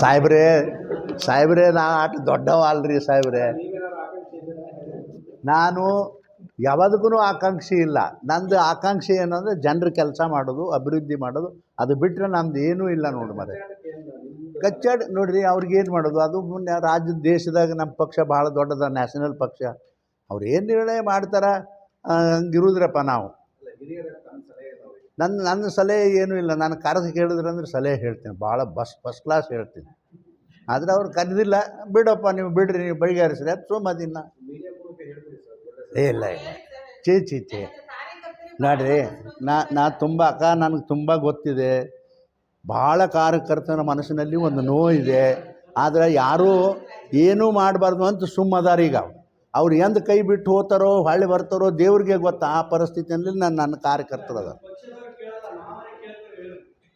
ಸಾಹೇಬ್ರೆ, ಸಾಹೇಬ್ರೇ, ನಾ ಆಟ ದೊಡ್ಡವ ಅಲ್ರಿ ಸಾಹೇಬ್ರೆ. ನಾನು ಯಾವ್ದಕ್ಕೂ ಆಕಾಂಕ್ಷಿ ಇಲ್ಲ. ನಂದು ಆಕಾಂಕ್ಷೆ ಏನಂದ್ರೆ ಜನರ ಕೆಲಸ ಮಾಡೋದು, ಅಭಿವೃದ್ಧಿ ಮಾಡೋದು. ಅದು ಬಿಟ್ಟರೆ ನಮ್ದು ಏನೂ ಇಲ್ಲ ನೋಡಿ ಮರೆ ಕಚ್ಚಾಡ್ ನೋಡ್ರಿ ಅವ್ರಿಗೆ ಏನು ಮಾಡೋದು? ಅದು ಮುನ್ನೆ ರಾಜ್ಯದ ದೇಶದಾಗ ನಮ್ಮ ಪಕ್ಷ ಭಾಳ ದೊಡ್ಡದ, ನ್ಯಾಷನಲ್ ಪಕ್ಷ. ಅವ್ರು ಏನು ನಿರ್ಣಯ ಮಾಡ್ತಾರ? ಹಂಗಿರುದ್ರಪ್ಪ ನಾವು. ನನ್ನ ನನ್ನ ಸಲಹೆ ಏನೂ ಇಲ್ಲ. ನಾನು ಕರೆದು ಕೇಳಿದ್ರಂದ್ರೆ ಸಲಹೆ ಹೇಳ್ತೀನಿ. ಭಾಳ ಬಸ್ ಫಸ್ಟ್ ಕ್ಲಾಸ್ ಹೇಳ್ತೀನಿ. ಆದರೆ ಅವ್ರು ಕರೆದಿಲ್ಲ. ಬಿಡಪ್ಪ, ನೀವು ಬಿಡ್ರಿ, ನೀವು ಬೈಗಾರಿಸ್ರಿ. ಅದು ಸೋಮದಿನ ಇಲ್ಲ ಇಲ್ಲ. ಚೀ ಚೀ ಚೀ ನೋಡ್ರಿ, ನಾ ನಾ ತುಂಬ, ಅಕ್ಕ, ನನಗೆ ತುಂಬ ಗೊತ್ತಿದೆ. ಭಾಳ ಕಾರ್ಯಕರ್ತನ ಮನಸ್ಸಿನಲ್ಲಿ ಒಂದು ನೋವಿದೆ ಆದರೆ ಯಾರೂ ಏನೂ ಮಾಡಬಾರ್ದು ಅಂತ ಸುಮ್ಮದಾರ ಈಗ ಅವ್ರು. ಎಂದು ಕೈ ಬಿಟ್ಟು ಹೋಗ್ತಾರೋ ಹಳ್ಳಿ ಬರ್ತಾರೋ, ದೇವ್ರಿಗೆ ಗೊತ್ತಾ? ಆ ಪರಿಸ್ಥಿತಿಯಲ್ಲಿ ನಾನು ನನ್ನ ಕಾರ್ಯಕರ್ತರದ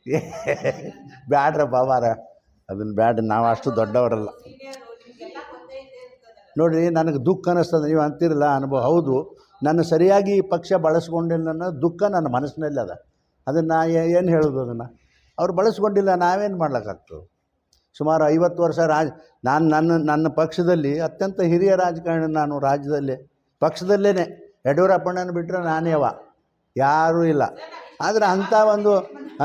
ಬ್ಯಾಡ್ರ ಬಾಬಾರ ಅದನ್ನ ಬ್ಯಾಡ ನಾವು ಅಷ್ಟು ದೊಡ್ಡವರಲ್ಲ. ನೋಡ್ರಿ, ನನಗೆ ದುಃಖ ಅನ್ನಿಸ್ತದೆ ನೀವು ಅಂತಿರಲ್ಲ ಅನುಭವ. ಹೌದು, ನನ್ನ ಸರಿಯಾಗಿ ಈ ಪಕ್ಷ ಬಳಸ್ಕೊಂಡಿಲ್ಲ ಅನ್ನೋ ದುಃಖ ನನ್ನ ಮನಸ್ಸಿನಲ್ಲಿ ಅದ. ಅದನ್ನು ಏನು ಹೇಳೋದು ಅದನ್ನು? ಅವ್ರು ಬಳಸ್ಕೊಂಡಿಲ್ಲ, ನಾವೇನು ಮಾಡ್ಲಿಕ್ಕಾಗ್ತದೆ? ಸುಮಾರು ಐವತ್ತು ವರ್ಷ ರಾಜ, ನಾನು, ನನ್ನ ನನ್ನ ಪಕ್ಷದಲ್ಲಿ, ಅತ್ಯಂತ ಹಿರಿಯ ರಾಜಕಾರಣಿ ನಾನು ರಾಜ್ಯದಲ್ಲಿ. ಪಕ್ಷದಲ್ಲೇ ಯಡಿಯೂರಪ್ಪಣ್ಣನ ಬಿಟ್ಟರೆ ನಾನೇ ಅವ. ಯಾರೂ ಇಲ್ಲ. ಆದರೆ ಅಂಥ ಒಂದು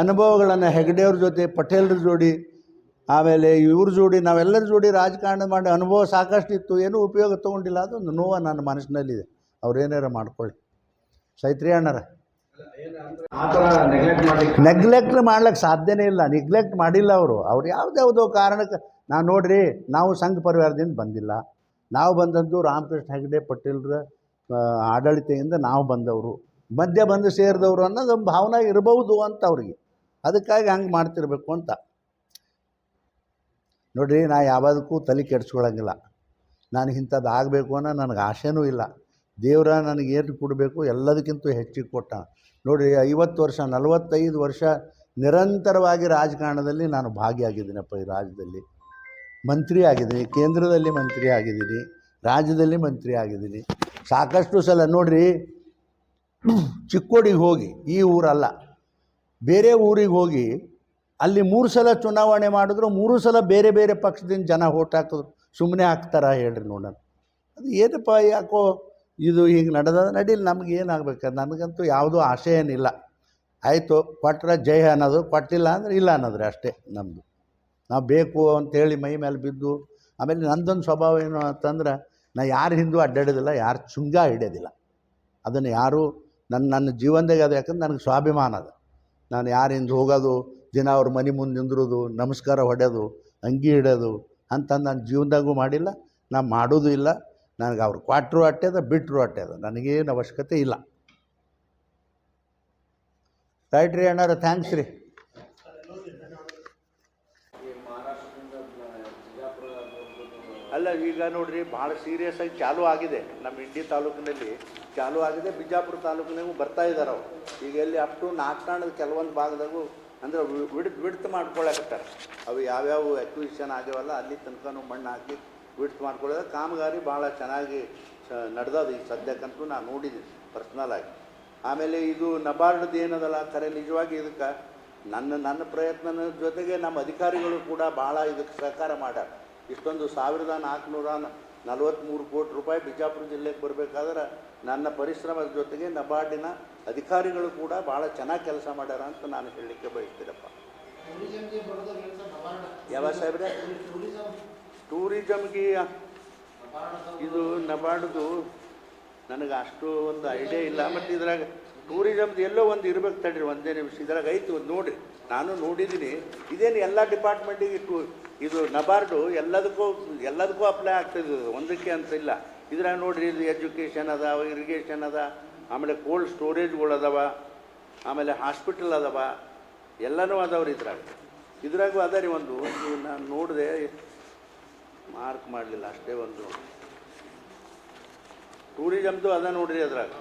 ಅನುಭವಗಳನ್ನು ಹೆಗ್ಡೆಯವ್ರ ಜೊತೆ, ಪಟೇಲ್ರ ಜೋಡಿ, ಆಮೇಲೆ ಇವ್ರ ಜೋಡಿ, ನಾವೆಲ್ಲರ ಜೋಡಿ ರಾಜಕಾರಣ ಮಾಡಿ ಅನುಭವ ಸಾಕಷ್ಟು ಇತ್ತು ಏನೂ ಉಪಯೋಗ ತೊಗೊಂಡಿಲ್ಲ, ಅದೊಂದು ನೋವು ನನ್ನ ಮನಸ್ಸಿನಲ್ಲಿದೆ. ಅವ್ರು ಏನಾರ ಮಾಡ್ಕೊಳ್ಳಿ. ಸೈತ್ರಿ ಅಣ್ಣರ. ನೆಗ್ಲೆಕ್ಟ್ ಮಾಡ್ಲಿಕ್ಕೆ ಸಾಧ್ಯನೇ ಇಲ್ಲ ನೆಗ್ಲೆಕ್ಟ್ ಮಾಡಿಲ್ಲ ಅವರು. ಅವ್ರು ಯಾವುದ್ಯಾವುದೋ ಕಾರಣಕ್ಕೆ, ನಾನು ನೋಡ್ರಿ, ನಾವು ಸಂಘ ಪರಿವಾರದಿಂದ ಬಂದಿಲ್ಲ. ನಾವು ಬಂದದ್ದು ರಾಮಕೃಷ್ಣ ಹೆಗಡೆ ಪಟೇಲ್ರ ಆಡಳಿತೆಯಿಂದ ನಾವು ಬಂದವರು. ಮಧ್ಯ ಬಂದು ಸೇರಿದವರು ಅನ್ನೋದು ಒಂದು ಭಾವನೆ ಇರಬಹುದು ಅಂತ ಅವ್ರಿಗೆ. ಅದಕ್ಕಾಗಿ ಹಂಗೆ ಮಾಡ್ತಿರ್ಬೇಕು ಅಂತ. ನೋಡಿರಿ, ನಾ ಯಾವುದಕ್ಕೂ ತಲೆ ಕೆಡ್ಸ್ಕೊಳಂಗಿಲ್ಲ. ನಾನು ಇಂಥದ್ದು ಆಗಬೇಕು ಅನ್ನೋ ನನಗೆ ಆಸೆನೂ ಇಲ್ಲ. ದೇವರ ನನಗೆ ಏನು ಕೊಡಬೇಕು ಎಲ್ಲದಕ್ಕಿಂತ ಹೆಚ್ಚಿಗೆ ಕೊಟ್ಟ ನೋಡಿರಿ, ಐವತ್ತು ವರ್ಷ, ನಲವತ್ತೈದು ವರ್ಷ ನಿರಂತರವಾಗಿ ರಾಜಕಾರಣದಲ್ಲಿ ನಾನು ಭಾಗಿಯಾಗಿದ್ದೀನಪ್ಪ ಈ ರಾಜ್ಯದಲ್ಲಿ. ಮಂತ್ರಿ ಆಗಿದ್ದೀನಿ, ಕೇಂದ್ರದಲ್ಲಿ ಮಂತ್ರಿ ಆಗಿದ್ದೀನಿ, ರಾಜ್ಯದಲ್ಲಿ ಮಂತ್ರಿ ಆಗಿದ್ದೀನಿ. ಸಾಕಷ್ಟು ಸಲ ನೋಡ್ರಿ ಚಿಕ್ಕೋಡಿಗೆ ಹೋಗಿ, ಈ ಊರಲ್ಲ. ಬೇರೆ ಊರಿಗೆ ಹೋಗಿ, ಅಲ್ಲಿ ಮೂರು ಸಲ ಚುನಾವಣೆ ಮಾಡಿದ್ರು, ಮೂರು ಸಲ ಬೇರೆ ಬೇರೆ ಪಕ್ಷದಿಂದ ಜನ ಓಟ್ ಹಾಕಿದ್ರು ಸುಮ್ಮನೆ ಹಾಕ್ತಾರ ಹೇಳ್ರಿ ನೋಡೋಣ. ಅದು ಏನಪ್ಪ, ಯಾಕೋ ಇದು ಹಿಂಗೆ ನಡೆದ? ನಡೀಲಿ, ನಮ್ಗೆ ಏನಾಗಬೇಕು? ನನಗಂತೂ ಯಾವುದೂ ಆಸೆ ಏನಿಲ್ಲ. ಆಯಿತು ಕೊಟ್ಟರೆ ಜಯ ಅನ್ನೋದು, ಕೊಟ್ಟಿಲ್ಲ ಅಂದ್ರೆ ಇಲ್ಲ ಅನ್ನೋದ್ರೆ ಅಷ್ಟೇ ನಮ್ಮದು ನಾವು ಬೇಕು ಅಂತೇಳಿ ಮೈ ಮೇಲೆ ಬಿದ್ದು, ಆಮೇಲೆ ನಂದೊಂದು ಸ್ವಭಾವ ಏನು ಅಂತಂದ್ರೆ, ನಾ ಯಾರ ಹಿಂದೂ ಅಡ್ಡಾಡೋದಿಲ್ಲ, ಯಾರು ಚುಂಗ ಹಿಡಿಯೋದಿಲ್ಲ. ಅದನ್ನು ಯಾರೂ ನನ್ನ ನನ್ನ ಜೀವನದಾಗ ಅದು ಯಾಕಂದ್ರೆ ನನಗೆ ಸ್ವಾಭಿಮಾನ ಅದು. ನಾನು ಯಾರಿಂದ ಹೋಗೋದು, ದಿನ ಅವ್ರ ಮನೆ ಮುಂದೆ ನಿಂದ್ರೋದು, ನಮಸ್ಕಾರ ಹೊಡೆಯೋದು ಅಂಗಿ ಹಿಡಿಯೋದು ಅಂತ ನಾನು ಜೀವನದಾಗೂ ಮಾಡಿಲ್ಲ ನಾನು ಮಾಡೋದು ಇಲ್ಲ. ನನಗೆ ಅವ್ರು ಕ್ವಾಟ್ರು ಅಟ್ಟೆದ ಬಿಟ್ಟರು ಅಟ್ಟೆದ ನನಗೇನು ಅವಶ್ಯಕತೆ ಇಲ್ಲ. ರೈಟ್ ರೀ ಅಣ್ಣಾರ ಥ್ಯಾಂಕ್ಸ್ ರೀ. ಅಲ್ಲ, ಈಗ ನೋಡ್ರಿ, ಭಾಳ ಸೀರಿಯಸ್ ಆಗಿ ಚಾಲೂ ಆಗಿದೆ. ನಮ್ಮ ಇಂಡಿ ತಾಲೂಕಿನಲ್ಲಿ ಚಾಲೂ ಆಗಿದೆ. ಬಿಜಾಪುರ ತಾಲೂಕಿನಾಗೂ ಬರ್ತಾ ಇದ್ದಾರೆ ಅವರು. ಈಗ ಎಲ್ಲಿ ಅಪ್ ಟು ನಾಲ್ಕಾಣದ ಕೆಲವೊಂದು ಭಾಗದಾಗೂ ಅಂದ್ರೆ ವಿಡ್, ವಿಡ್ತ್ ಮಾಡ್ಕೊಳಕತ್ತಾರೆ. ಅವು ಯಾವ್ಯಾವ ಅಕ್ವಿಷನ್ ಆಗ್ಯಾವಲ್ಲ, ಅಲ್ಲಿ ತನಕನೂ ಮಣ್ಣು ಹಾಕಿ ವಿಡ್ತ್ ಮಾಡ್ಕೊಳ್ಳೋದು ಕಾಮಗಾರಿ ಭಾಳ ಚೆನ್ನಾಗಿ ನಡೆದದ ಈಗ ಸದ್ಯಕ್ಕಂತೂ ನಾನು ನೋಡಿದ್ದೀನಿ ಪರ್ಸ್ನಲ್ ಆಗಿ. ಆಮೇಲೆ ಇದು ನಬಾರ್ಡ್ದು ಏನದಲ್ಲ ಕರೆ ನಿಜವಾಗಿ ಇದಕ್ಕೆ ನನ್ನ ನನ್ನ ಪ್ರಯತ್ನದ ಜೊತೆಗೆ ನಮ್ಮ ಅಧಿಕಾರಿಗಳು ಕೂಡ ಭಾಳ ಇದಕ್ಕೆ ಸಹಕಾರ ಮಾಡ್ಯಾರ. ಇಷ್ಟೊಂದು ಸಾವಿರದ ನಾಲ್ಕುನೂರ ನಲವತ್ತ್ಮೂರು ಕೋಟಿ ರೂಪಾಯಿ ಬಿಜಾಪುರ ಜಿಲ್ಲೆಗೆ ಬರಬೇಕಾದ್ರೆ ನನ್ನ ಪರಿಶ್ರಮದ ಜೊತೆಗೆ ನಬಾರ್ಡಿನ ಅಧಿಕಾರಿಗಳು ಕೂಡ ಭಾಳ ಚೆನ್ನಾಗಿ ಕೆಲಸ ಮಾಡ್ಯಾರ ಅಂತ ನಾನು ಹೇಳಲಿಕ್ಕೆ ಬಯಸ್ತೀರಪ್ಪ. ಯಾವ ಸಾಹೇಬ್ರೆ? ಟೂರಿಸಮ್ಗೆ ಇದು ನಬಾರ್ಡ್ದು ನನಗೆ ಅಷ್ಟು ಒಂದು ಐಡಿಯಾ ಇಲ್ಲ. ಮತ್ತು ಇದ್ರಾಗ ಟೂರಿಸಮ್ದು ಎಲ್ಲೋ ಒಂದು ಇರ್ಬೇಕು ತಡ್ರಿ, ಒಂದೇ ನಿಮಿಷ. ಇದ್ರಾಗ ಐತಿ ಒಂದು ನೋಡಿರಿ. ನಾನು ನೋಡಿದ್ದೀನಿ ಇದೇನು ಎಲ್ಲ ಡಿಪಾರ್ಟ್ಮೆಂಟಿಗೆ ಟೂ ಇದು ನಬಾರ್ಡು ಎಲ್ಲದಕ್ಕೂ ಎಲ್ಲದಕ್ಕೂ ಅಪ್ಲೈ ಆಗ್ತದೆ ಒಂದಕ್ಕೆ ಅಂತ ಇಲ್ಲ. ಇದ್ರಾಗ ನೋಡ್ರಿ, ಇದು ಎಜುಕೇಷನ್ ಅದ ಇರಿಗೇಷನ್ ಅದ, ಆಮೇಲೆ ಕೋಲ್ಡ್ ಸ್ಟೋರೇಜ್ಗಳು ಅದಾವ, ಆಮೇಲೆ ಹಾಸ್ಪಿಟಲ್ ಅದಾವ, ಎಲ್ಲನೂ ಅದಾವ್ರಿ ಇದ್ರಾಗ. ಇದ್ರಾಗೂ ಅದ ರೀ ಒಂದು. ನಾನು ನೋಡಿದೆ ಮಾರ್ಕ್ ಮಾಡಲಿಲ್ಲ, ಅಷ್ಟೇ ಒಂದು. ಟೂರಿಸಮ್ದು ಅದ ನೋಡಿರಿ ಅದ್ರಾಗ.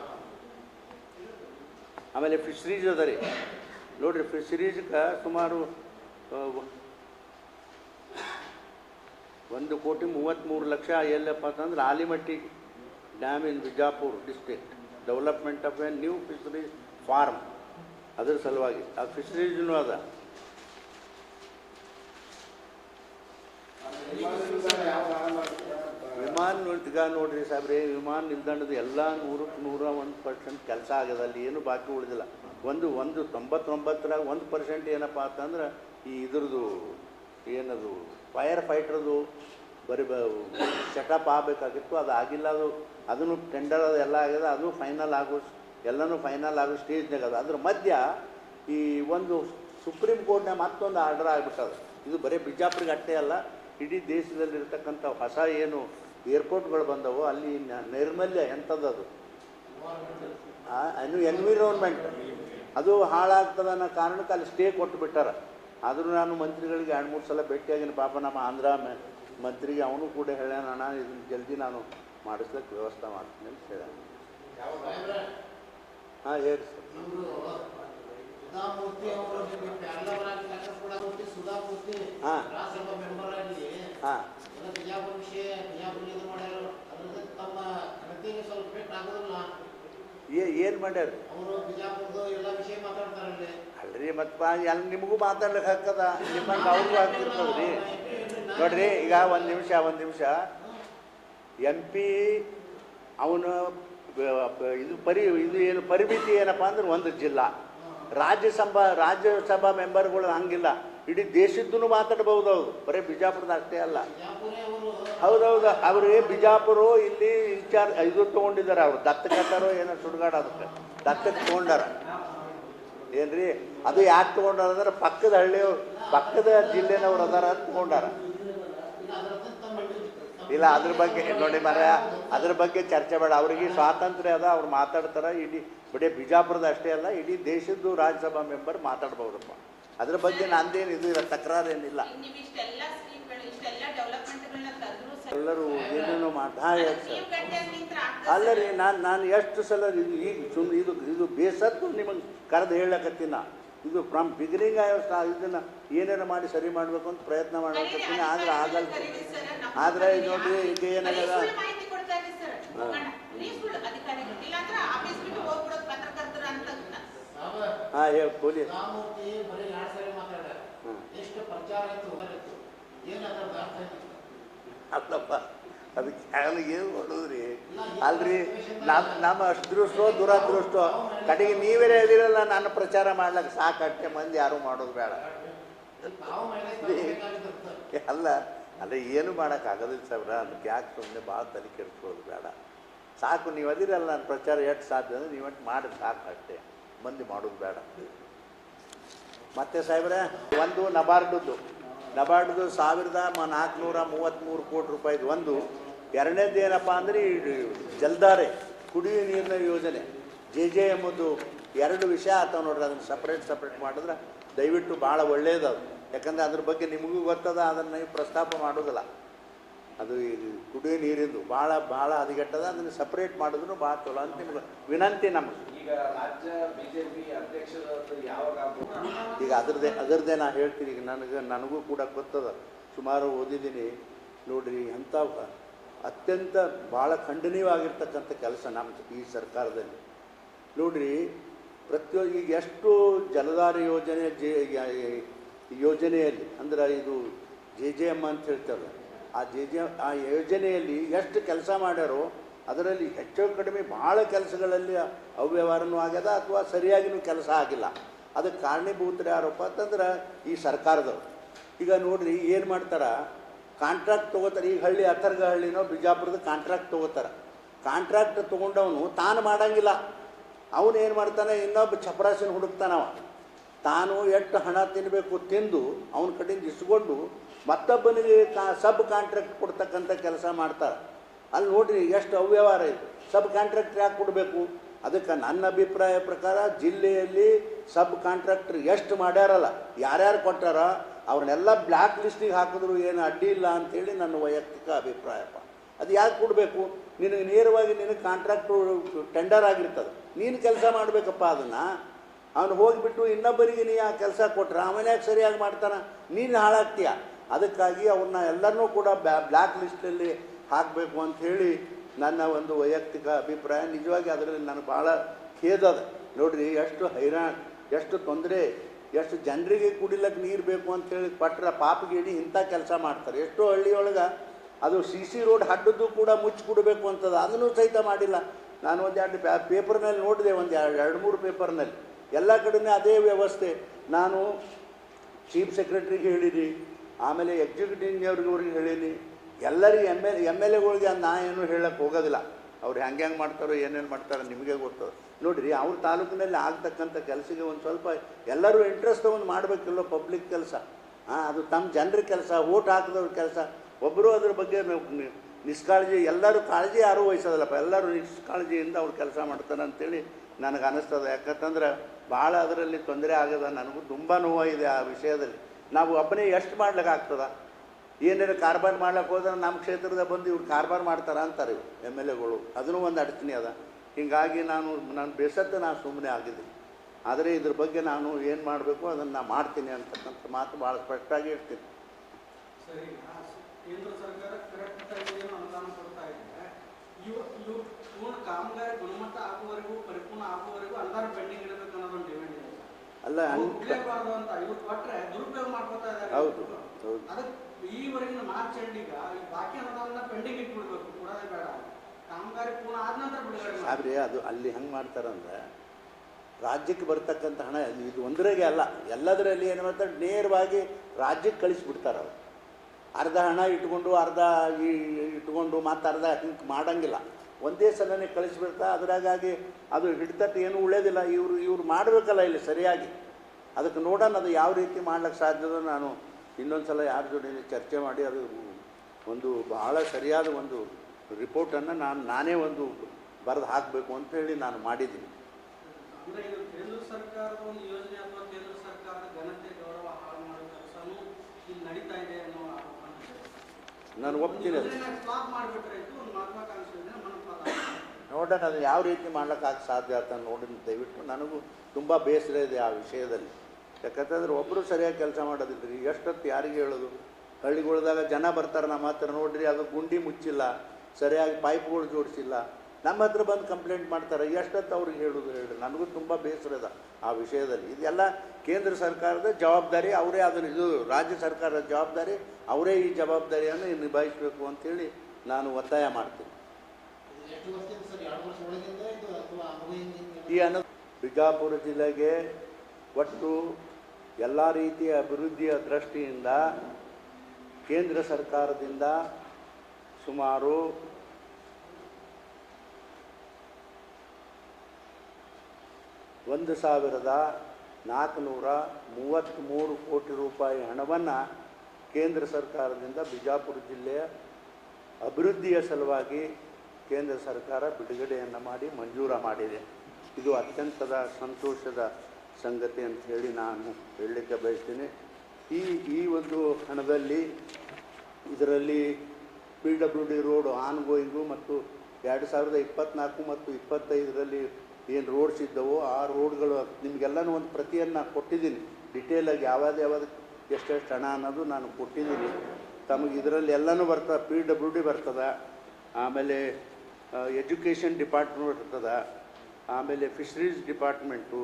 ಆಮೇಲೆ ಫಿಶ್ರೀಸ್ ಅದ ರೀ. ನೋಡಿರಿ ಫಿಶ್ರೀಸ್ಗೆ ಸುಮಾರು ಒಂದು ಕೋಟಿ ಮೂವತ್ತ್ಮೂರು ಲಕ್ಷ ಎಲ್ಲಪ್ಪ ಅಂತಂದ್ರೆ Almatti dam in Bijapur district development of a new fisheries farm ಅದರ ಸಲುವಾಗಿ, ಆ ಫಿಶರೀಸ್ನೂ ಅದ. ವಿಮಾನ ನೋಡ್ರಿ ಸಾಹೇಬ್ರೆ, ವಿಮಾನ ನಿಲ್ದಾಣದ ಎಲ್ಲ ನೂರಕ್ಕೆ ನೂರ ಒಂದು ಪರ್ಸೆಂಟ್ ಕೆಲಸ ಆಗ್ಯದ, ಅಲ್ಲಿ ಏನು ಬಾಕಿ ಉಳಿದಿಲ್ಲ. ಒಂದು ಒಂದು ತೊಂಬತ್ತೊಂಬತ್ತರಾಗ ಒಂದು ಪರ್ಸೆಂಟ್ ಏನಪ್ಪ ಅಂತಂದ್ರೆ ಈ ಇದ್ರದ್ದು ಏನದು ಫೈರ್ ಫೈಟ್ರದು ಬರೀ ಸೆಟಪ್ ಆಗಬೇಕಾಗಿತ್ತು, ಅದು ಆಗಿಲ್ಲ, ಅದು ಅದನ್ನು ಟೆಂಡರ್ ಅದು ಎಲ್ಲ ಆಗಿದೆ, ಅದು ಫೈನಲ್ ಆಗೋ, ಎಲ್ಲನೂ ಫೈನಲ್ ಆಗೋ ಸ್ಟೇಜ್ನಾಗ ಅದು. ಅದ್ರ ಮಧ್ಯ ಈ ಒಂದು ಸುಪ್ರೀಂ ಕೋರ್ಟ್ನ ಮತ್ತೊಂದು ಆರ್ಡರ್ ಆಗಿಬಿಟ್ಟದ. ಇದು ಬರೀ ಬಿಜಾಪುರಿಗೆ ಅಷ್ಟೇ ಅಲ್ಲ, ಇಡೀ ದೇಶದಲ್ಲಿರ್ತಕ್ಕಂಥ ಹೊಸ ಏನು ಏರ್ಪೋರ್ಟ್ಗಳು ಬಂದವು, ಅಲ್ಲಿ ನೈರ್ಮಲ್ಯ ಎಂಥದ್ದು ಅದು ಎನ್ವಿರೋನ್ಮೆಂಟ್ ಅದು ಹಾಳಾಗ್ತದ ಅನ್ನೋ ಕಾರಣಕ್ಕೆ ಅಲ್ಲಿ ಸ್ಟೇ ಕೊಟ್ಟು ಬಿಟ್ಟಾರ ಆದರೂ ನಾನು ಮಂತ್ರಿಗಳಿಗೆ ಎರಡು ಮೂರು ಸಲ ಭೇಟಿಯಾಗಿನ ಪಾಪ ನಮ್ಮ ಆಂಧ್ರ ಮಂತ್ರಿಗೆ ಅವನು ಕೂಡ ಹೇಳ್ಯಾನ ಇದನ್ನ ಜಲ್ದಿ ನಾನು ಮಾಡಿಸ್ಲಿಕ್ಕೆ ವ್ಯವಸ್ಥೆ ಮಾಡ್ತೀನಿ ಅಂತ ಹೇಳ್ಯಾನ. ಹಾಂ, ಹೇಳಿ ಹಾಂ. ಹಾಂ. ಏನು ಮಾಡ್ಯಾರ? ಅಲ್ರಿ ಮತ್ತೆ ಎಲ್ಲ ನಿಮಗೂ ಮಾತಾಡ್ಲಿಕ್ಕೆ ಹಾಕದ ನಿಮ್ಮಂಗೆ ಅವ್ರಿಗೂ ಹಾಕಿರ್ತದ್ರಿ ನೋಡ್ರಿ ಈಗ ಒಂದು ನಿಮಿಷ ಒಂದು ನಿಮಿಷ. ಎಂ ಪಿ ಅವನು ಇದು ಪರಿ ಇದು ಏನು ಪರಿಮಿತಿ ಏನಪ್ಪ ಅಂದ್ರೆ ಒಂದು ಜಿಲ್ಲಾ. ರಾಜ್ಯಸಭಾ ರಾಜ್ಯಸಭಾ ಮೆಂಬರ್ಗಳು ಹಂಗಿಲ್ಲ. ಇಡೀ ದೇಶದ್ದು ಮಾತಾಡಬಹುದು ಅವರು ಬರೀ ಬಿಜಾಪುರದ ಅಷ್ಟೇ ಅಲ್ಲ. ಹೌದೌದು. ಅವರು ಬಿಜಾಪುರ ಇಲ್ಲಿ ಇನ್ಚಾರ್ಜ್ ಇದು ತಗೊಂಡಿದ್ದಾರೆ ಅವರು. ದತ್ತಕತ್ತಾರೋ ಏನೋ ಸುಡುಗಾಡ ಅದಕ್ಕೆ. ದತ್ತಕ್ಕೆ ತಗೊಂಡಾರ. ಏನ್ರಿ? ಅದು ಯಾಕೆ ತೊಗೊಂಡಾರ ಅಂದ್ರೆ ಪಕ್ಕದ ಹಳ್ಳಿಯವ್ರು ಪಕ್ಕದ ಜಿಲ್ಲೆನವ್ರು ಅದಾರ ಅಂತ ತೊಗೊಂಡಾರ. ಇಲ್ಲ ಅದ್ರ ಬಗ್ಗೆ ನೋಡಿ ಮರ ಅದ್ರ ಬಗ್ಗೆ ಚರ್ಚೆ ಬೇಡ. ಅವ್ರಿಗೆ ಸ್ವಾತಂತ್ರ್ಯ ಅದ ಅವ್ರು ಮಾತಾಡ್ತಾರ. ಇಡೀ ಬರೀ ಬಿಜಾಪುರದ ಅಷ್ಟೇ ಅಲ್ಲ ಇಡೀ ದೇಶದ್ದು ರಾಜ್ಯಸಭಾ ಮೆಂಬರ್ ಮಾತಾಡ್ಬೋದಪ್ಪ. ಅದ್ರ ಬಗ್ಗೆ ನಂದೇನು ಇದು ಇಲ್ಲ ತಕರಾರೇನಿಲ್ಲ. ಎಲ್ಲರೂ ಏನೇನೋ ಮಾಡ್ ಅಲ್ಲ ರೀ ನಾನು ನಾನು ಎಷ್ಟು ಸಲ ಇದು ಈಗ ಸುಮ್ಮನೆ ಇದು ಇದು ಬೇಸತ್ತು ನಿಮಗೆ ಕರೆದು ಹೇಳಕತ್ತೀನಿ. ಇದು ಫ್ರಮ್ ಬಿಗಿನಿಂಗ್ ಇದನ್ನು ಏನೇನು ಮಾಡಿ ಸರಿ ಮಾಡಬೇಕು ಅಂತ ಪ್ರಯತ್ನ ಮಾಡಕತ್ತೀನಿ ಆದ್ರೆ ಆಗಲ್ಲ ಆದರೆ ನೋಡ್ರಿ ಈಗ ಏನಾಗ್ಯದ? ಹಾಂ ಹೇಳಿ ಬರೀ ಎರಡು ಸರಿ ಎಷ್ಟು ಪ್ರಚಾರ ಆಯ್ತು ಅಲ್ಲಪ್ಪ ಅದಕ್ಕೆ ಏನು ಮಾಡೋದ್ರಿ? ಅಲ್ರಿ ನಮ್ಮ ನಮ್ಮ ಅದೃಷ್ಟೋ ದುರದೃಷ್ಟೋ ಕಡೆಗೆ ನೀವೇ ಹೇಳಿರಲ್ಲ ನಾನು ಪ್ರಚಾರ ಮಾಡ್ಲಿಕ್ಕೆ ಸಾಕಟ್ಟೆ ಮಂದಿ ಯಾರು ಮಾಡೋದು ಬೇಡ. ಅಲ್ಲ ಅಲ್ಲ ಏನು ಮಾಡೋಕ್ಕಾಗೋದಿಲ್ಲ ಸಾವಿರ ಅದಕ್ಕೆ ಯಾಕೆ ಸುಮ್ಮನೆ ಭಾಳ ತಲೆ ಕೆಡಿಸ್ಕೊಳ್ಳೋದು ಬೇಡ. ಸಾಕು ನೀವು ಅದಿರಲ್ಲ ನಾನು ಪ್ರಚಾರ ಎಷ್ಟು ಸಾಧ್ಯ ಅಂದ್ರೆ ನೀವು ಒಟ್ಟು ಮಾಡಿ ಸಾಕು ಅಷ್ಟೇ. ಮಂದಿ ಮಾಡೋದು ಬೇಡ. ಮತ್ತೆ ಸಾಹೇಬ್ರೆ, ಒಂದು ನಬಾರ್ಡದ್ದು ನಬಾರ್ಡ್ದು ಸಾವಿರದ ನಾಲ್ಕುನೂರ ಮೂವತ್ತ್ಮೂರು ಕೋಟಿ ರೂಪಾಯಿದು ಒಂದು. ಎರಡನೇದು ಏನಪ್ಪ ಅಂದರೆ ಈ ಜಲ್ದಾರೆ ಕುಡಿಯುವ ನೀರಿನ ಯೋಜನೆ. ಜೆ ಜೆ ಎಂಬುದು ಎರಡು ವಿಷಯ ಆತಾವ ನೋಡ್ರಿ, ಅದನ್ನು ಸಪ್ರೇಟ್ ಸಪ್ರೇಟ್ ಮಾಡಿದ್ರೆ ದಯವಿಟ್ಟು ಭಾಳ ಒಳ್ಳೆಯದು ಅದು. ಯಾಕಂದರೆ ಅದ್ರ ಬಗ್ಗೆ ನಿಮಗೂ ಗೊತ್ತದ, ಅದನ್ನು ಪ್ರಸ್ತಾಪ ಮಾಡೋದಿಲ್ಲ. ಅದು ಇದು ಕುಡಿಯೋ ನೀರಿಂದು ಭಾಳ ಭಾಳ ಹದಗೆಟ್ಟದ ಅದನ್ನು ಸಪ್ರೇಟ್ ಮಾಡಿದ್ರು ಭಾಳ ಚಲೋ ಅಂತ ನಿಮ್ಗೆ ವಿನಂತಿ ನಮಗೆ. ಈಗ ಅದ್ರದ್ದೇ ಅದರದ್ದೇ ನಾ ಹೇಳ್ತೀನಿ, ಈಗ ನನಗೆ, ನನಗೂ ಕೂಡ ಗೊತ್ತದ. ಸುಮಾರು ಓದಿದ್ದೀನಿ, ನೋಡ್ರಿ ಅಂಥ ಅತ್ಯಂತ ಭಾಳ ಖಂಡನೀಯವಾಗಿರ್ತಕ್ಕಂಥ ಕೆಲಸ ನಮ್ಮ ಈ ಸರ್ಕಾರದಲ್ಲಿ. ನೋಡ್ರಿ, ಪ್ರತಿಯೊಂದು, ಈಗ ಎಷ್ಟು ಜಲಧಾರೆ ಯೋಜನೆ, ಜೆ ಯೋಜನೆಯಲ್ಲಿ, ಅಂದ್ರೆ ಇದು ಜೆ ಜೆ ಎಂ ಅಂತ ಹೇಳ್ತಾರೆ ಆ ಜೆ ಜೆ ಆ ಯೋಜನೆಯಲ್ಲಿ ಎಷ್ಟು ಕೆಲಸ ಮಾಡ್ಯಾರೋ ಅದರಲ್ಲಿ ಹೆಚ್ಚು ಕಡಿಮೆ ಭಾಳ ಕೆಲಸಗಳಲ್ಲಿ ಅವ್ಯವಹಾರನೂ ಆಗ್ಯದ ಅಥವಾ ಸರಿಯಾಗಿನೂ ಕೆಲಸ ಆಗಿಲ್ಲ. ಅದಕ್ಕೆ ಕಾರಣೀಭೂತರು ಯಾರಪ್ಪ ಅಂತಂದ್ರೆ ಈ ಸರ್ಕಾರದವರು. ಈಗ ನೋಡಿರಿ ಏನು ಮಾಡ್ತಾರೆ? ಕಾಂಟ್ರಾಕ್ಟ್ ತೊಗೋತಾರೆ. ಈಗ ಹಳ್ಳಿ ಅಥರ್ಗ ಹಳ್ಳಿನೋ ಬಿಜಾಪುರದ ಕಾಂಟ್ರಾಕ್ಟ್ ತೊಗೋತಾರೆ. ಕಾಂಟ್ರಾಕ್ಟ್ ತೊಗೊಂಡವನು ತಾನು ಮಾಡಂಗಿಲ್ಲ. ಅವನು ಏನು ಮಾಡ್ತಾನೆ? ಇನ್ನೊಬ್ಬ ಚಪರಾಸಿನ ಹುಡುಕ್ತಾನವ ತಾನು ಎಷ್ಟು ಹಣ ತಿನ್ನಬೇಕು ತಿಂದು ಅವನ ಕಡೆಯಿಂದ ಇಸ್ಕೊಂಡು ಮತ್ತೊಬ್ಬನಿಗೆ ಕಾ ಸಬ್ ಕಾಂಟ್ರಾಕ್ಟ್ ಕೊಡ್ತಕ್ಕಂಥ ಕೆಲಸ ಮಾಡ್ತಾರೆ. ಅಲ್ಲಿ ನೋಡಿರಿ, ಎಷ್ಟು ಅವ್ಯವಹಾರ ಇದೆ. ಸಬ್ ಕಾಂಟ್ರಾಕ್ಟ್ರ್ ಯಾಕೆ ಕೊಡಬೇಕು? ಅದಕ್ಕೆ ನನ್ನ ಅಭಿಪ್ರಾಯ ಪ್ರಕಾರ ಜಿಲ್ಲೆಯಲ್ಲಿ ಸಬ್ ಕಾಂಟ್ರಾಕ್ಟ್ರ್ ಎಷ್ಟು ಮಾಡ್ಯಾರಲ್ಲ, ಯಾರ್ಯಾರು ಕೊಟ್ಟಾರ ಅವ್ರನ್ನೆಲ್ಲ ಬ್ಲ್ಯಾಕ್ ಲಿಸ್ಟಿಗೆ ಹಾಕಿದ್ರು ಏನು ಅಡ್ಡಿ ಇಲ್ಲ ಅಂತೇಳಿ ನನ್ನ ವೈಯಕ್ತಿಕ ಅಭಿಪ್ರಾಯಪ್ಪ. ಅದು ಯಾಕೆ ಕೊಡಬೇಕು? ನಿನಗೆ ನೇರವಾಗಿ ನಿನಗೆ ಕಾಂಟ್ರಾಕ್ಟ್ ಟೆಂಡರ್ ಆಗಿರ್ತದೆ. ನೀನು ಕೆಲಸ ಮಾಡಬೇಕಪ್ಪ ಅದನ್ನು. ಅವನು ಹೋಗಿಬಿಟ್ಟು ಇನ್ನೊಬ್ಬರಿಗೆ ನೀ ಆ ಕೆಲಸ ಕೊಟ್ರೆ ಅವನೇ ಸರಿಯಾಗಿ ಮಾಡ್ತಾನೆ? ನೀನು ಹಾಳಾಗ್ತೀಯ? ಅದಕ್ಕಾಗಿ ಅವನ್ನ ಎಲ್ಲರನ್ನೂ ಕೂಡ ಬ್ಲ್ಯಾಕ್ ಲಿಸ್ಟಲ್ಲಿ ಹಾಕಬೇಕು ಅಂಥೇಳಿ ನನ್ನ ಒಂದು ವೈಯಕ್ತಿಕ ಅಭಿಪ್ರಾಯ. ನಿಜವಾಗಿ ಅದರಲ್ಲಿ ನನಗೆ ಭಾಳ ಖೇದ ಅದ ನೋಡ್ರಿ, ಎಷ್ಟು ಹೈರಾಣ, ಎಷ್ಟು ತೊಂದರೆ, ಎಷ್ಟು ಜನರಿಗೆ ಕುಡಿಲಕ್ಕೆ ನೀರು ಬೇಕು ಅಂಥೇಳಿ ಕೊಟ್ಟರೆ ಪಾಪಗೇಡಿ ಇಂಥ ಕೆಲಸ ಮಾಡ್ತಾರೆ. ಎಷ್ಟೋ ಹಳ್ಳಿಯೊಳಗೆ ಅದು ಸಿ ಸಿ ರೋಡ್ ಹಡ್ಡದ್ದು ಕೂಡ ಮುಚ್ಚಿ ಕೊಡಬೇಕು ಅಂತದ ಅದನ್ನು ಸಹಿತ ಮಾಡಿಲ್ಲ. ನಾನು ಒಂದು ಎರಡು ಪೇಪರ್ನಲ್ಲಿ ನೋಡಿದೆ, ಒಂದು ಎರಡು ಎರಡು ಮೂರು ಪೇಪರ್ನಲ್ಲಿ ಎಲ್ಲ ಕಡೆನೇ ಅದೇ ವ್ಯವಸ್ಥೆ. ನಾನು ಚೀಫ್ ಸೆಕ್ರೆಟ್ರಿಗೆ ಹೇಳಿರಿ ಆಮೇಲೆ ಎಕ್ಸಿಕ್ಯೂಟಿವ್ ಇಂಜಿನಿಯರ್ಗೆ ಹೇಳೀನಿ. ಎಲ್ಲರಿಗೆ ಎಂ ಎಲ್ ಎಂ ಎಲ್ ಎಗಳಿಗೆ ನಾ ಏನು ಹೇಳಕ್ಕೆ ಹೋಗೋದಿಲ್ಲ. ಅವ್ರು ಹೆಂಗೆ ಹೆಂಗೆ ಮಾಡ್ತಾರೋ, ಏನೇನು ಮಾಡ್ತಾರೋ ನಿಮಗೆ ಗೊತ್ತದ. ನೋಡಿರಿ, ಅವ್ರ ತಾಲೂಕಿನಲ್ಲಿ ಆಗ್ತಕ್ಕಂಥ ಕೆಲಸಕ್ಕೆ ಒಂದು ಸ್ವಲ್ಪ ಎಲ್ಲರೂ ಇಂಟ್ರೆಸ್ಟ್ ತೊಗೊಂಡು ಮಾಡಬೇಕಿಲ್ಲೋ ಪಬ್ಲಿಕ್ ಕೆಲಸ. ಹಾಂ ಅದು ತಮ್ಮ ಜನರ ಕೆಲಸ, ಓಟ್ ಹಾಕಿದವ್ರ ಕೆಲಸ. ಒಬ್ಬರು ಅದ್ರ ಬಗ್ಗೆ ನಿಷ್ಕಾಳಜಿ ಎಲ್ಲರೂ ಕಾಳಜಿ ಯಾರೂ ವಹಿಸೋದಿಲ್ಲಪ್ಪ. ಎಲ್ಲರೂ ನಿಷ್ಕಾಳಜಿಯಿಂದ ಅವ್ರು ಕೆಲಸ ಮಾಡ್ತಾರೆ ಅಂತೇಳಿ ನನಗೆ ಅನ್ನಿಸ್ತದೆ ಯಾಕಂತಂದ್ರೆ ಭಾಳ ಅದರಲ್ಲಿ ತೊಂದರೆ ಆಗದ ನನಗೂ ತುಂಬ ನೋವಾಗಿದೆ ಆ ವಿಷಯದಲ್ಲಿ. ನಾವು ಒಬ್ಬನೇ ಎಷ್ಟು ಮಾಡ್ಲಿಕ್ಕೆ ಆಗ್ತದ ಏನೇನು ಕಾರ್ಬಾರ್ ಮಾಡ್ಲಿಕ್ಕೆ ಹೋದ್ರೆ ನಮ್ಮ ಕ್ಷೇತ್ರದ ಬಂದು ಇವ್ರು ಕಾರ್ಬಾರ್ ಮಾಡ್ತಾರ ಅಂತಾರೆ ಎಂ ಎಲ್ ಎಗಳು. ಅದನ್ನೂ ಒಂದು ಅಡಚಣೆ ಅದ. ಹೀಗಾಗಿ ನಾನು ನಾನು ಬೇಸತ್ತು ನಾನು ಸುಮ್ಮನೆ ಆಗಿದ್ದೆ. ಆದರೆ ಇದ್ರ ಬಗ್ಗೆ ನಾನು ಏನು ಮಾಡಬೇಕು ಅದನ್ನು ನಾನು ಮಾಡ್ತೀನಿ ಅಂತಕ್ಕಂಥ ಮಾತು ಭಾಳ ಸ್ಪಷ್ಟವಾಗಿ ಇರ್ತೀನಿ ಅಲ್ಲ ಇವ್ರು ಹೌದು, ಹೌದು. ಈವರೆಗಿನ ಮಾರ್ಚ್ ಎಂಡಿಗ ಈ ಬಾಕಿ ಅನುದಾನ ಪೆಂಡಿಂಗ್ ಇಟ್ಬಿಡ್ಬೇಕು ಕೊಡೋದೇ ಬೇಡ. ಕಾಮಗಾರಿ ಪೂರ್ಣ ಆದ ನಂತರ ಬಿಡುಗಡೆ ಆದ್ರೆ ಅದು ಅಲ್ಲಿ ಹೆಂಗೆ ಮಾಡ್ತಾರಂದ್ರೆ, ರಾಜ್ಯಕ್ಕೆ ಬರ್ತಕ್ಕಂಥ ಹಣ ಇದು ಒಂದರಾಗೆ ಅಲ್ಲ, ಎಲ್ಲದರಲ್ಲಿ ಏನು ಮಾಡ್ತಾರೆ, ನೇರವಾಗಿ ರಾಜ್ಯಕ್ಕೆ ಕಳಿಸ್ಬಿಡ್ತಾರೆ ಅವರು. ಅರ್ಧ ಹಣ ಇಟ್ಕೊಂಡು, ಅರ್ಧ ಈ ಇಟ್ಕೊಂಡು ಮತ್ತೆ ಅರ್ಧ ಹಿಂಗೆ ಮಾಡೋಂಗಿಲ್ಲ. ಒಂದೇ ಸಲನೇ ಕಳಿಸ್ಬಿಡ್ತಾ, ಅದರಾಗಾಗಿ ಅದು ಹಿಡ್ತಟ್ಟು ಏನು ಉಳಿಯೋದಿಲ್ಲ. ಇವರು, ಇವ್ರು ಮಾಡಬೇಕಲ್ಲ ಇಲ್ಲಿ ಸರಿಯಾಗಿ. ಅದಕ್ಕೆ ನೋಡೋಣ ಅದು ಯಾವ ರೀತಿ ಮಾಡ್ಲಿಕ್ಕೆ ಸಾಧ್ಯದ ನಾನು ಇನ್ನೊಂದು ಸಲ ಯಾರ ಜೊತೆ ಚರ್ಚೆ ಮಾಡಿ ಅದು ಒಂದು ಬಹಳ ಸರಿಯಾದ ಒಂದು ರಿಪೋರ್ಟನ್ನು ನಾನು ನಾನೇ ಒಂದು ಬರೆದು ಹಾಕಬೇಕು ಅಂತ ಹೇಳಿ ನಾನು ಮಾಡಿದ್ದೀನಿ. ನಾನು ಒಪ್ತೀನಿ ನೋಡೋಣ ಅದು ಯಾವ ರೀತಿ ಮಾಡ್ಲಿಕ್ಕಾಗ ಸಾಧ್ಯ ಅಂತ ನೋಡಿ ದಯವಿಟ್ಟು ನನಗೂ ತುಂಬ ಬೇಸರ ಇದೆ ಆ ವಿಷಯದಲ್ಲಿ. ಯಾಕಂತಂದ್ರೆ ಒಬ್ಬರು ಸರಿಯಾಗಿ ಕೆಲಸ ಮಾಡೋದಿಲ್ಲ ರೀ ಎಷ್ಟೊತ್ತು ಯಾರಿಗೆ ಹೇಳೋದು? ಹಳ್ಳಿಗಳ್ದಾಗ ಜನ ಬರ್ತಾರೆ ನಮ್ಮ ಹತ್ರ ನೋಡ್ರಿ, ಅದು ಗುಂಡಿ ಮುಚ್ಚಿಲ್ಲ, ಸರಿಯಾಗಿ ಪೈಪ್ಗಳು ಜೋಡಿಸಿಲ್ಲ. ನಮ್ಮ ಹತ್ರ ಬಂದು ಕಂಪ್ಲೇಂಟ್ ಮಾಡ್ತಾರೆ, ಎಷ್ಟೊತ್ತು ಅವ್ರಿಗೆ ಹೇಳೋದು ಹೇಳಿ ನನಗೂ ತುಂಬ ಬೇಸರ ಇದೆ ಆ ವಿಷಯದಲ್ಲಿ. ಇದೆಲ್ಲ ಕೇಂದ್ರ ಸರ್ಕಾರದ ಜವಾಬ್ದಾರಿ, ಅವರೇ ಅದನ್ನು ಇದು ರಾಜ್ಯ ಸರ್ಕಾರದ ಜವಾಬ್ದಾರಿ, ಅವರೇ ಈ ಜವಾಬ್ದಾರಿಯನ್ನು ನಿಭಾಯಿಸಬೇಕು ಅಂತೇಳಿ ನಾನು ಒತ್ತಾಯ ಮಾಡ್ತೀನಿ. ಈ ಅನು ಬಿಜಾಪುರ ಜಿಲ್ಲೆಗೆ ಒಟ್ಟು ಎಲ್ಲ ರೀತಿಯ ಅಭಿವೃದ್ಧಿಯ ದೃಷ್ಟಿಯಿಂದ ಕೇಂದ್ರ ಸರ್ಕಾರದಿಂದ ಸುಮಾರು ಒಂದು ಸಾವಿರದ ನಾಲ್ಕುನೂರ ಮೂವತ್ತ್ಮೂರು ಕೋಟಿ ರೂಪಾಯಿ ಹಣವನ್ನು ಕೇಂದ್ರ ಸರ್ಕಾರದಿಂದ ಬಿಜಾಪುರ ಜಿಲ್ಲೆಯ ಅಭಿವೃದ್ಧಿಯ ಸಲುವಾಗಿ ಕೇಂದ್ರ ಸರ್ಕಾರ ಬಿಡುಗಡೆಯನ್ನು ಮಾಡಿ ಮಂಜೂರ ಮಾಡಿದೆ. ಇದು ಅತ್ಯಂತದ ಸಂತೋಷದ ಸಂಗತಿ ಅಂತ ಹೇಳಿ ನಾನು ಹೇಳಲಿಕ್ಕೆ ಬಯಸ್ತೀನಿ. ಈ ಈ ಒಂದು ಹಣದಲ್ಲಿ ಇದರಲ್ಲಿ P W D road ongoing ಮತ್ತು ಎರಡು ಸಾವಿರದ ಇಪ್ಪತ್ತ್ನಾಲ್ಕು ಮತ್ತು ಇಪ್ಪತ್ತೈದರಲ್ಲಿ ಏನು ರೋಡ್ಸ್ ಇದ್ದವೋ ಆ ರೋಡ್ಗಳು ನಿಮಗೆಲ್ಲನೂ ಒಂದು ಪ್ರತಿಯನ್ನು ಕೊಟ್ಟಿದ್ದೀನಿ. ಡಿಟೇಲಾಗಿ ಯಾವ್ದು ಯಾವ್ದು ಎಷ್ಟೆಷ್ಟು ಹಣ ಅನ್ನೋದು ನಾನು ಕೊಟ್ಟಿದ್ದೀನಿ. ತಮಗೆ ಇದರಲ್ಲಿ ಎಲ್ಲನೂ ಬರ್ತದೆ, ಪಿ ಡಬ್ಲ್ಯೂ ಡಿ ಬರ್ತದೆ, ಆಮೇಲೆ ಎಜುಕೇಷನ್ ಡಿಪಾರ್ಟ್ಮೆಂಟ್ ಇರ್ತದೆ, ಆಮೇಲೆ ಫಿಶ್ರೀಸ್ ಡಿಪಾರ್ಟ್ಮೆಂಟು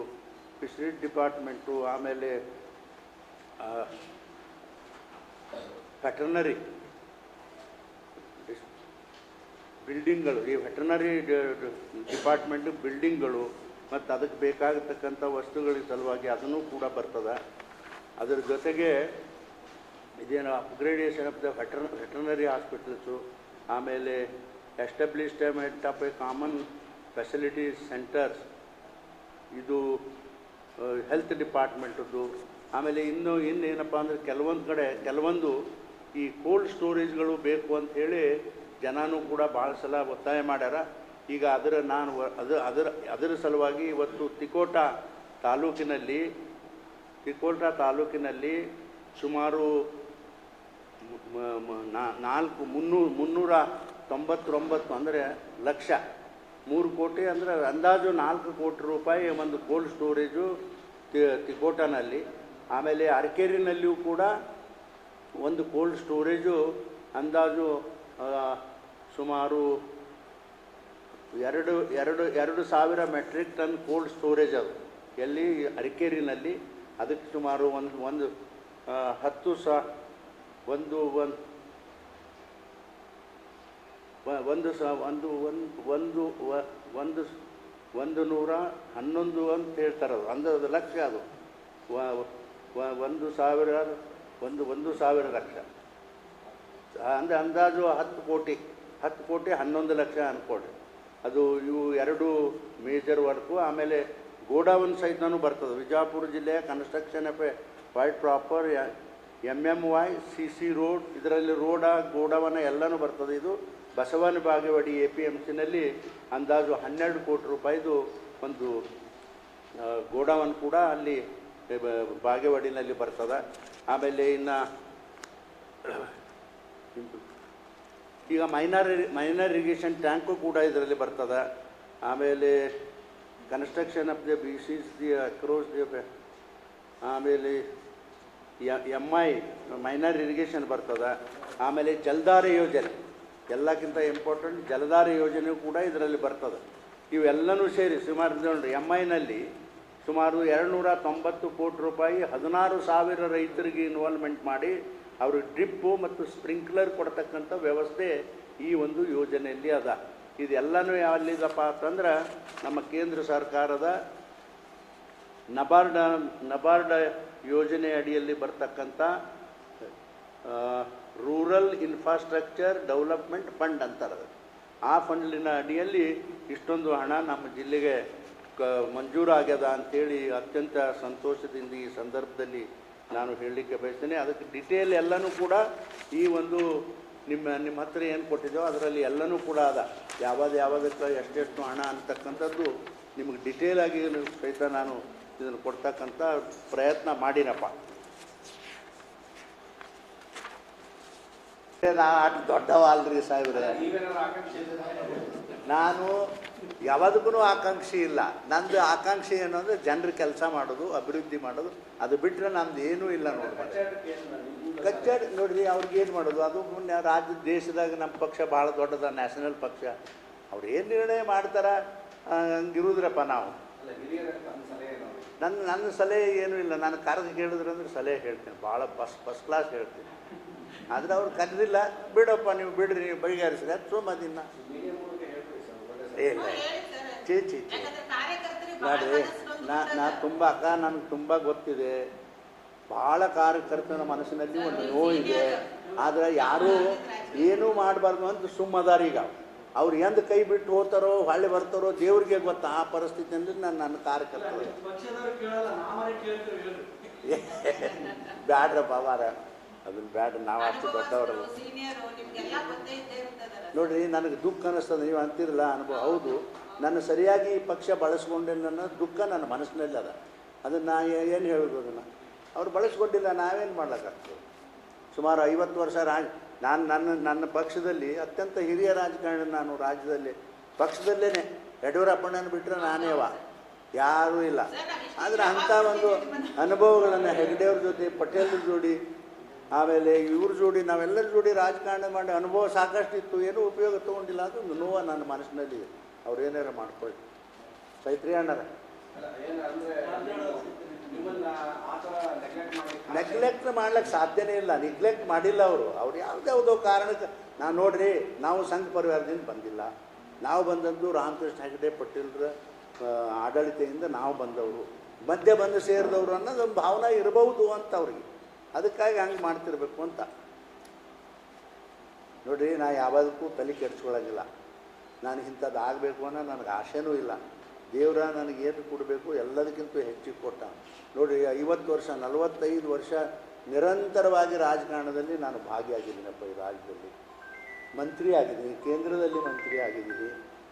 ಫಿಶರೀಸ್ ಡಿಪಾರ್ಟ್ಮೆಂಟು, ಆಮೇಲೆ ವೆಟರ್ನರಿ ಬಿಲ್ಡಿಂಗ್ಗಳು, ಈ ವೆಟರ್ನರಿ ಡಿಪಾರ್ಟ್ಮೆಂಟ್ ಬಿಲ್ಡಿಂಗ್ಗಳು ಮತ್ತು ಅದಕ್ಕೆ ಬೇಕಾಗತಕ್ಕಂಥ ವಸ್ತುಗಳ ಸಲುವಾಗಿ ಅದನ್ನು ಕೂಡ ಬರ್ತದೆ. ಅದರ ಜೊತೆಗೆ ಇದೇನು upgradation of the veter veterinary hospitals, ಆಮೇಲೆ establishment of a common facilities centres ಇದು ಹೆಲ್ತ್ ಡಿಪಾರ್ಟ್ಮೆಂಟದ್ದು ಆಮೇಲೆ ಇನ್ನು ಇನ್ನೇನಪ್ಪ ಅಂದರೆ ಕೆಲವೊಂದು ಕಡೆ, ಕೆಲವೊಂದು ಈ ಕೋಲ್ಡ್ ಸ್ಟೋರೇಜ್ಗಳು ಬೇಕು ಅಂತ ಹೇಳಿ ಜನನೂ ಕೂಡ ಭಾಳ ಸಲ ಒತ್ತಾಯ ಮಾಡ್ಯಾರ. ಈಗ ಅದರ ನಾನು ಅದು, ಅದರ ಅದರ ಸಲುವಾಗಿ ಇವತ್ತು ತಿಕೋಟ ತಾಲೂಕಿನಲ್ಲಿ ತಿಕೋಟ ತಾಲೂಕಿನಲ್ಲಿ ಸುಮಾರು ನಾಲ್ಕು ಮುನ್ನೂರು ಮುನ್ನೂರ ತೊಂಬತ್ತೊಂಬತ್ತು ಅಂದರೆ ಲಕ್ಷ ಮೂರು ಕೋಟಿ ಅಂದರೆ ಅಂದಾಜು ನಾಲ್ಕು ಕೋಟಿ ರೂಪಾಯಿ ಒಂದು ಕೋಲ್ಡ್ ಸ್ಟೋರೇಜು ತಿಕೋಟನಲ್ಲಿ. ಆಮೇಲೆ ಅರಕೇರಿನಲ್ಲಿಯೂ ಕೂಡ ಒಂದು ಕೋಲ್ಡ್ ಸ್ಟೋರೇಜು ಅಂದಾಜು ಸುಮಾರು ಎರಡು ಎರಡು ಎರಡು ಸಾವಿರ ಮೆಟ್ರಿಕ್ ಟನ್ ಕೋಲ್ಡ್ ಸ್ಟೋರೇಜ್ ಅದು. ಎಲ್ಲಿ? ಅರಿಕೇರಿನಲ್ಲಿ. ಅದಕ್ಕೆ ಸುಮಾರು ಒಂದು ಒಂದು ಹತ್ತು ಸಾ, ಒಂದು ಒಂದು ಒಂದು ಸ ಒಂದು ಒಂದು ಒಂದು ಒಂದು ಒಂದು ನೂರ ಹನ್ನೊಂದು ಅಂತ ಹೇಳ್ತಾರೆ ಅದು ಲಕ್ಷ ಅದು. ವ- ವ- ಒಂದು ಸಾವಿರ, ಒಂದು ಒಂದು ಸಾವಿರ ಲಕ್ಷ. ಅಂದರೆ ಅಂದಾಜು ಹತ್ತು ಕೋಟಿ. ಹತ್ತು ಕೋಟಿ ಹನ್ನೊಂದು ಲಕ್ಷ ಅಂದ್ಕೊಳ್ರಿ ಅದು ಇವು ಎರಡು ಮೇಜರ್ ವರ್ಕು. ಆಮೇಲೆ ಗೋಡಾವನ್ ಸಹಿತನೂ ಬರ್ತದೆ. ವಿಜಾಪುರ ಜಿಲ್ಲೆಯ construction F white proper M M Y C C road. ಇದರಲ್ಲಿ ರೋಡ ಗೋಡವನ ಎಲ್ಲನೂ ಬರ್ತದೆ ಇದು. Basavana Bagewadi A P M ಸಿನಲ್ಲಿ ಅಂದಾಜು ಹನ್ನೆರಡು ಕೋಟಿ ರೂಪಾಯಿದು ಒಂದು ಗೋಡೌನ್ ಕೂಡ ಅಲ್ಲಿ ಬಾಗೇವಾಡಿನಲ್ಲಿ ಬರ್ತದೆ. ಆಮೇಲೆ ಇನ್ನು, ಈಗ ಮೈನರ್ ಮೈನರ್ ಇರಿಗೇಷನ್ ಟ್ಯಾಂಕು ಕೂಡ ಇದರಲ್ಲಿ ಬರ್ತದೆ. ಆಮೇಲೆ construction of the B C D across, the ಆಮೇಲೆ ಎಂ ಐ ಮೈನರ್ ಇರಿಗೇಷನ್ ಬರ್ತದೆ. ಆಮೇಲೆ ಜಲ್ದಾರಿ ಯೋಜನೆ. ಎಲ್ಲಕ್ಕಿಂತ ಇಂಪಾರ್ಟೆಂಟ್ ಜಲಧಾರೆ ಯೋಜನೆ ಕೂಡ ಇದರಲ್ಲಿ ಬರ್ತದೆ. ಇವೆಲ್ಲನೂ ಸೇರಿ ಸುಮಾರು ನೋಡ್ರಿ ಎಂ ಐನಲ್ಲಿ ಸುಮಾರು ಎರಡುನೂರ ತೊಂಬತ್ತು ಕೋಟಿ ರೂಪಾಯಿ ಹದಿನಾರು ಸಾವಿರ ರೈತರಿಗೆ ಇನ್ವಾಲ್ವ್ಮೆಂಟ್ ಮಾಡಿ ಅವರು ಡ್ರಿಪ್ಪು ಮತ್ತು ಸ್ಪ್ರಿಂಕ್ಲರ್ ಕೊಡ್ತಕ್ಕಂಥ ವ್ಯವಸ್ಥೆ ಈ ಒಂದು ಯೋಜನೆಯಲ್ಲಿ ಅದ. ಇದೆಲ್ಲನೂ ಯಾವಲ್ಲಿದಪ್ಪ ಅಂತಂದ್ರೆ ನಮ್ಮ ಕೇಂದ್ರ ಸರ್ಕಾರದ ನಬಾರ್ಡ ನಬಾರ್ಡ ಯೋಜನೆ ಅಡಿಯಲ್ಲಿ ಬರ್ತಕ್ಕಂಥ ರೂರಲ್ ಇನ್ಫ್ರಾಸ್ಟ್ರಕ್ಚರ್ ಡೆವಲಪ್ಮೆಂಟ್ ಫಂಡ್ ಅಂತಾರೆ ಅದು ಆ ಫಂಡ್ಲಿನ ಅಡಿಯಲ್ಲಿ ಇಷ್ಟೊಂದು ಹಣ ನಮ್ಮ ಜಿಲ್ಲೆಗೆ ಕ ಮಂಜೂರಾಗ್ಯದ ಅಂಥೇಳಿ ಅತ್ಯಂತ ಸಂತೋಷದಿಂದ ಈ ಸಂದರ್ಭದಲ್ಲಿ ನಾನು ಹೇಳಲಿಕ್ಕೆ ಬಯಸ್ತೇನೆ. ಅದಕ್ಕೆ ಡಿಟೇಲ್ ಎಲ್ಲನೂ ಕೂಡ ಈ ಒಂದು ನಿಮ್ಮ ನಿಮ್ಮ ಹತ್ರ ಏನು ಕೊಟ್ಟಿದ್ದೆವೋ ಅದರಲ್ಲಿ ಎಲ್ಲನೂ ಕೂಡ ಅದ. ಯಾವ್ದು ಯಾವುದಕ್ಕೆ ಎಷ್ಟೆಷ್ಟು ಹಣ ಅಂತಕ್ಕಂಥದ್ದು ನಿಮಗೆ ಡಿಟೇಲ್ ಆಗಿ ಸಹಿತ ನಾನು ಇದನ್ನು ಕೊಡ್ತಕ್ಕಂಥ ಪ್ರಯತ್ನ ಮಾಡಿನಪ್ಪ. ನಾ ಅಷ್ಟು ದೊಡ್ಡವ ಅಲ್ರಿ ಸಾಹೇಬ್ರೆ. ನಾನು ಯಾವುದಕ್ಕೂ ಆಕಾಂಕ್ಷಿ ಇಲ್ಲ. ನಂದು ಆಕಾಂಕ್ಷೆ ಏನು ಅಂದರೆ ಜನರ ಕೆಲಸ ಮಾಡೋದು, ಅಭಿವೃದ್ಧಿ ಮಾಡೋದು, ಅದು ಬಿಟ್ಟರೆ ನಮ್ದು ಏನೂ ಇಲ್ಲ ನೋಡಿ ಕಚ್ಚಾಟಕ್ಕೆ ಏನು ನಿಮ್ದು ಕಚ್ಚಾಡಿ ನೋಡ್ರಿ ಅವ್ರಿಗೆ ಏನು ಮಾಡೋದು? ಅದು ಮುನ್ನೆ ರಾಜ್ಯ ದೇಶದಾಗ ನಮ್ಮ ಪಕ್ಷ ಭಾಳ ದೊಡ್ಡದ, ನ್ಯಾಷನಲ್ ಪಕ್ಷ. ಅವ್ರು ಏನು ನಿರ್ಣಯ ಮಾಡ್ತಾರ? ಹಂಗಿರುದ್ರಪ್ಪ ನಾವು. ನನ್ನ ನನ್ನ ಸಲಹೆ ಏನೂ ಇಲ್ಲ. ನಾನು ಕರೆದು ಕೇಳಿದ್ರೆ ಅಂದ್ರೆ ಸಲಹೆ ಹೇಳ್ತೀನಿ. ಭಾಳ ಫಸ್ಟ್ ಫಸ್ಟ್ ಕ್ಲಾಸ್ ಹೇಳ್ತೀನಿ. ಆದರೆ ಅವ್ರು ಕರೆದಿಲ್ಲ ಬಿಡಪ್ಪ ನೀವು ಬಿಡ್ರಿ ನೀವು ಬಗೆಹರಿಸ್ರಿ ದಿನ. ಇಲ್ಲ ಚೀ ಚೀ ಚೀ ನೋಡಿ ನಾ ನಾ ತುಂಬ ಅಕ್ಕ ನನಗೆ ತುಂಬ ಗೊತ್ತಿದೆ. ಭಾಳ ಕಾರ್ಯಕರ್ತನ ಮನಸ್ಸಿನಲ್ಲಿ ಒಂದು ನೋವಿದೆ. ಆದರೆ ಯಾರೂ ಏನೂ ಮಾಡಬಾರ್ದು ಅಂತ ಸುಮ್ಮದಾರ ಈಗ ಅವ್ರು. ಎಂದ ಕೈ ಬಿಟ್ಟು ಹೋಗ್ತಾರೋ ಹೊಳ್ಳಿ ಬರ್ತಾರೋ ದೇವ್ರಿಗೆ ಗೊತ್ತ ಆ ಪರಿಸ್ಥಿತಿ ಅಂದ್ರೆ ನಾನು ನನ್ನ ಕಾರ್ಯಕರ್ತರು. ಬ್ಯಾಡ್ರ ಕೇಳಲ್ಲ ಅದನ್ನ ಬೇಡ ನಾವು ಅಷ್ಟು ದೊಡ್ಡವರಲ್ಲ. ನೋಡ್ರಿ ನನಗೆ ದುಃಖ ಅನ್ನಿಸ್ತದೆ ನೀವು ಅಂತಿರಲ್ಲ ಅನುಭವ. ಹೌದು ನನ್ನ ಸರಿಯಾಗಿ ಈ ಪಕ್ಷ ಬಳಸ್ಕೊಂಡೆ ನನ್ನ ದುಃಖ ನನ್ನ ಮನಸ್ಸಿನಲ್ಲಿ ಅದ. ಅದನ್ನು ನಾ ಏನು ಹೇಳೋದು ಅದನ್ನು? ಅವ್ರು ಬಳಸ್ಕೊಂಡಿಲ್ಲ ನಾವೇನು ಮಾಡ್ಲಿಕ್ಕಾಗ್ತದೆ? ಸುಮಾರು ಐವತ್ತು ವರ್ಷ ರಾಜ ನಾನು ನನ್ನ ನನ್ನ ಪಕ್ಷದಲ್ಲಿ ಅತ್ಯಂತ ಹಿರಿಯ ರಾಜಕಾರಣಿ ನಾನು ರಾಜ್ಯದಲ್ಲಿ. ಪಕ್ಷದಲ್ಲೇ ಯಡಿಯೂರಪ್ಪಣ್ಣನ ಬಿಟ್ಟರೆ ನಾನೇವ ಯಾರೂ ಇಲ್ಲ. ಆದರೆ ಅಂಥ ಒಂದು ಅನುಭವಗಳನ್ನು ಹೆಗ್ಡೆಯವ್ರ ಜೊತೆ ಪಟೇಲ್ರ ಜೋಡಿ ಆಮೇಲೆ ಇವ್ರ ಜೋಡಿ, ನಾವೆಲ್ಲರ ಜೋಡಿ ರಾಜಕಾರಣ ಮಾಡಿ ಅನುಭವ ಸಾಕಷ್ಟು ಇತ್ತು ಏನೂ ಉಪಯೋಗ ತೊಗೊಂಡಿಲ್ಲ. ಅದು ನೋವು ನನ್ನ ಮನಸ್ಸಿನಲ್ಲಿ. ಅವ್ರು ಏನಾರ ಮಾಡ್ಕೊಳ್ಳಿ. ಚೈತ್ರಿ ಅಣ್ಣರ. ನೆಗ್ಲೆಕ್ಟ್ ಮಾಡಿ ನೆಗ್ಲೆಕ್ಟ್ ಮಾಡ್ಲಿಕ್ಕೆ ಸಾಧ್ಯನೇ ಇಲ್ಲ. ನೆಗ್ಲೆಕ್ಟ್ ಮಾಡಿಲ್ಲ ಅವರು. ಅವ್ರು ಯಾವುದ್ಯಾವುದೋ ಕಾರಣಕ್ಕೆ, ನಾನು ನೋಡ್ರಿ, ನಾವು ಸಂಘ ಪರಿವಾರದಿಂದ ಬಂದಿಲ್ಲ. ನಾವು ಬಂದದ್ದು ರಾಮಕೃಷ್ಣ ಹೆಗಡೆ ಪಟೇಲ್ರ ಆಡಳಿತದಿಂದ ನಾವು ಬಂದವರು. ಮಧ್ಯೆ ಬಂದು ಸೇರಿದವರು ಅನ್ನೋದೊಂದು ಭಾವನೆ ಇರಬಹುದು ಅಂತ ಅವ್ರಿಗೆ. ಅದಕ್ಕಾಗಿ ಹಂಗೆ ಮಾಡ್ತಿರ್ಬೇಕು ಅಂತ. ನೋಡಿರಿ, ನಾ ಯಾವುದಕ್ಕೂ ತಲೆ ಕೆಡಿಸ್ಕೊಳ್ಳೋಂಗಿಲ್ಲ ನಾನು ಇಂಥದ್ದು ಆಗಬೇಕು ಅನ್ನೋ ನನಗೆ ಆಸೆನೂ ಇಲ್ಲ. ದೇವರ ನನಗೆ ಏನು ಕೊಡಬೇಕು ಎಲ್ಲದಕ್ಕಿಂತ ಹೆಚ್ಚಿಗೆ ಕೊಟ್ಟ. ನೋಡಿ ಐವತ್ತು ವರ್ಷ, ನಲವತ್ತೈದು ವರ್ಷ ನಿರಂತರವಾಗಿ ರಾಜಕಾರಣದಲ್ಲಿ ನಾನು ಭಾಗಿಯಾಗಿದ್ದೀನಪ್ಪ ಈ ರಾಜ್ಯದಲ್ಲಿ. ಮಂತ್ರಿ ಆಗಿದ್ದೀನಿ, ಕೇಂದ್ರದಲ್ಲಿ ಮಂತ್ರಿ ಆಗಿದ್ದೀನಿ,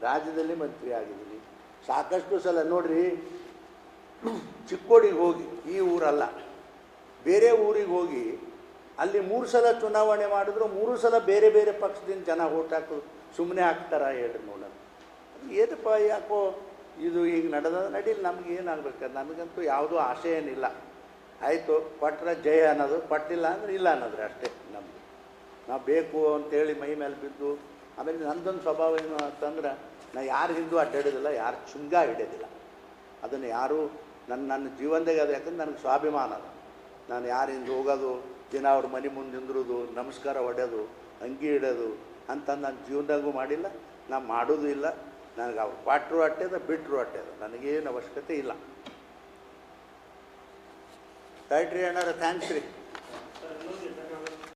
ರಾಜ್ಯದಲ್ಲಿ ಮಂತ್ರಿ ಆಗಿದ್ದೀನಿ. ಸಾಕಷ್ಟು ಸಲ ನೋಡಿರಿ, ಚಿಕ್ಕೋಡಿಗೆ ಹೋಗಿ ಈ ಊರಲ್ಲ. ಬೇರೆ ಊರಿಗೆ ಹೋಗಿ ಅಲ್ಲಿ ಮೂರು ಸಲ ಚುನಾವಣೆ ಮಾಡಿದ್ರು, ಮೂರು ಸಲ ಬೇರೆ ಬೇರೆ ಪಕ್ಷದಿಂದ ಜನ ಓಟ್ ಹಾಕಿ ಸುಮ್ಮನೆ ಹಾಕ್ತಾರ ಹೇಳ್ರಿ ನೋಡೋಣ. ಏನಪ್ಪ ಯಾಕೋ ಇದು ಈಗ ನಡೆದ ನಡೀಲಿ, ನಮ್ಗೆ ಏನಾಗಬೇಕು? ನಮಗಂತೂ ಯಾವುದೂ ಆಸೆ ಏನಿಲ್ಲ. ಆಯಿತು ಪಟ್ಟರೆ ಜಯ ಅನ್ನೋದು ಪಟ್ಟಿಲ್ಲ ಅಂದ್ರೆ ಇಲ್ಲ ಅನ್ನೋದ್ರೆ ಅಷ್ಟೇ ನಮಗೆ. ನಾವು ಬೇಕು ಅಂತೇಳಿ ಮೈ ಮೇಲೆ ಬಿದ್ದು, ಆಮೇಲೆ ನಂದೊಂದು ಸ್ವಭಾವ ಏನು ಅಂತಂದ್ರೆ, ನಾ ಯಾರ ಹಿಂದೂ ಅಡ್ಡಾಡೋದಿಲ್ಲ, ಯಾರು ಚುಂಗ ಹಿಡಿಯೋದಿಲ್ಲ. ಅದನ್ನು ಯಾರೂ ನನ್ನ ನನ್ನ ಜೀವನದಾಗ ಅದು ಯಾಕಂದ್ರೆ ನನಗೆ ಸ್ವಾಭಿಮಾನ ಅದ. ನಾನು ಯಾರಿಂದ ಹೋಗೋದು, ದಿನ ಅವ್ರ ಮನೆ ಮುಂದೆ ನಿಂದ್ರೋದು, ನಮಸ್ಕಾರ ಹೊಡೆಯೋದು ಅಂಗಿ ಇಡೋದು ಅಂತ ನನ್ನ ಜೀವನದಾಗೂ ಮಾಡಿಲ್ಲ, ನಾನು ಮಾಡೋದು ಇಲ್ಲ. ನನಗೆ ಅವ್ರು ಕೊಟ್ಟರು ಅಟ್ಟೆದ ಬಿಟ್ಟರು ಅಟ್ಟೆದ ನನಗೇನು ಅವಶ್ಯಕತೆ ಇಲ್ಲ. ರೈಟ್ ರೀ ಅಣ್ಣಾರ ಥ್ಯಾಂಕ್ಸ್ ರೀ.